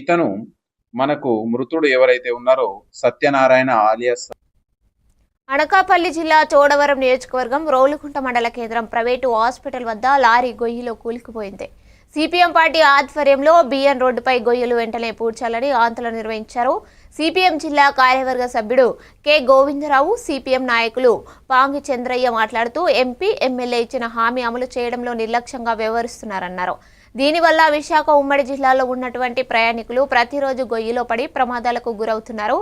ఇతను మనకు మృతుడు ఎవరైతే ఉన్నారో సత్యనారాయణ ఆలియాస్ అనకాపల్లి జిల్లా చోడవరం నియోజకవర్గం రోలుకుంట మండల కేంద్రం ప్రైవేటు హాస్పిటల్ వద్ద లారీ గొయ్యిలో కూలికిపోయింది. సిపిఎం పార్టీ ఆధ్వర్యంలో బిఎన్ రోడ్డుపై గొయ్యలు వెంటనే పూడ్చాలని ఆందోళన నిర్వహించారు. సిపిఎం జిల్లా కార్యవర్గ సభ్యుడు కె గోవిందరావు సిపిఎం నాయకులు పాంగి చంద్రయ్య మాట్లాడుతూ ఎంపీ ఎమ్మెల్యే ఇచ్చిన హామీ అమలు చేయడంలో నిర్లక్ష్యంగా వ్యవహరిస్తున్నారన్నారు. దీనివల్ల విశాఖ ఉమ్మడి జిల్లాలో ఉన్నటువంటి ప్రయాణికులు ప్రతిరోజు గొయ్యిలో పడి ప్రమాదాలకు గురవుతున్నారు.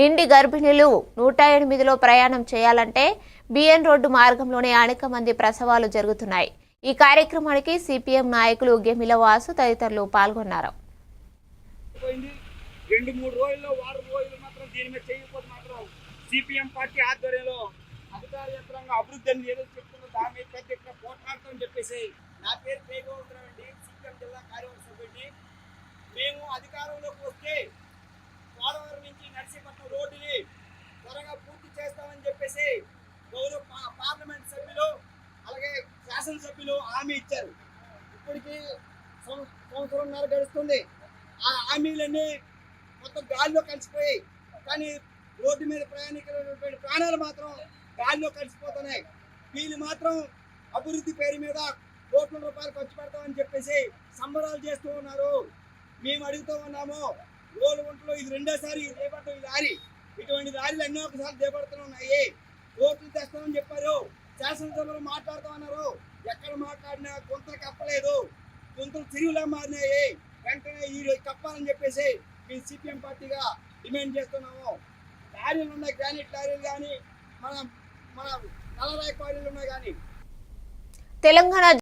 నిండి గర్భిణులు నూట ఎనిమిదిలో ప్రయాణం చేయాలంటే బిఎన్ రోడ్డు మార్గంలోనే అనేక మంది ప్రసవాలు జరుగుతున్నాయి. ఈ కార్యక్రమానికి సిపిఎం నాయకులు గెమిల వాసు తదితరులు పాల్గొన్నారు. రెండు మూడు రోజుల్లో వారం రోజులు మాత్రం దీని మీద చేయకపోతే మాత్రం సిపిఎం పార్టీ ఆధ్వర్యంలో అధికార యంత్రాంగం అభివృద్ధి అని ఏదో చెప్తున్న దాని మీద పెద్ద ఎత్తున పోట్లాడతామని చెప్పేసి నా పేరు పేగోత్రం అండి సిపిఎం జిల్లా కార్యవర్గ సభ్యుడిని మేము అధికారంలోకి వస్తే పోలవరం నుంచి నర్సీపట్నం రోడ్డుని త్వరగా పూర్తి చేస్తామని చెప్పేసి గౌరవ పా- పార్లమెంట్ సభ్యులు అలాగే శాసనసభ్యులు హామీ ఇచ్చారు. ఇప్పటికీ సంవత్సరంన్నర గడుస్తుంది. ఆ హామీలన్నీ మొత్తం గాల్లో కలిసిపోయి కానీ రోడ్డు మీద ప్రయాణికులైనటువంటి ప్రాణాలు మాత్రం గాల్లో కలిసిపోతున్నాయి. వీళ్ళు మాత్రం అభివృద్ధి పేరు మీద కోట్ల రూపాయలు ఖర్చు పెడతామని చెప్పేసి సంబరాలు చేస్తూ ఉన్నారు. మేము అడుగుతూ ఉన్నాము రోడ్డు ఒంట్లో ఇది రెండోసారి చేపడతాం ఈ లారీ ఇటువంటి దారిలు ఎన్నో ఒకసారి చేపడుతూ ఉన్నాయి. కోట్లు తెస్తామని చెప్పారు. శాసనసభలో మాట్లాడుతూ ఉన్నారు. ఎక్కడ మాట్లాడినా గుంతలు కప్పలేదు. గుంతలు తిరుగులా మారినాయి. వెంటనే ఈ రోజు కప్పాలని చెప్పేసి మేము సిపిఎం పార్టీగా డిమాండ్ చేస్తున్నాము. లారీలు ఉన్నాయి గ్రానైట్ లారీలు కానీ మనం మన నల్లరాయి క్వారీలు ఉన్నాయి కానీ తెలంగాణ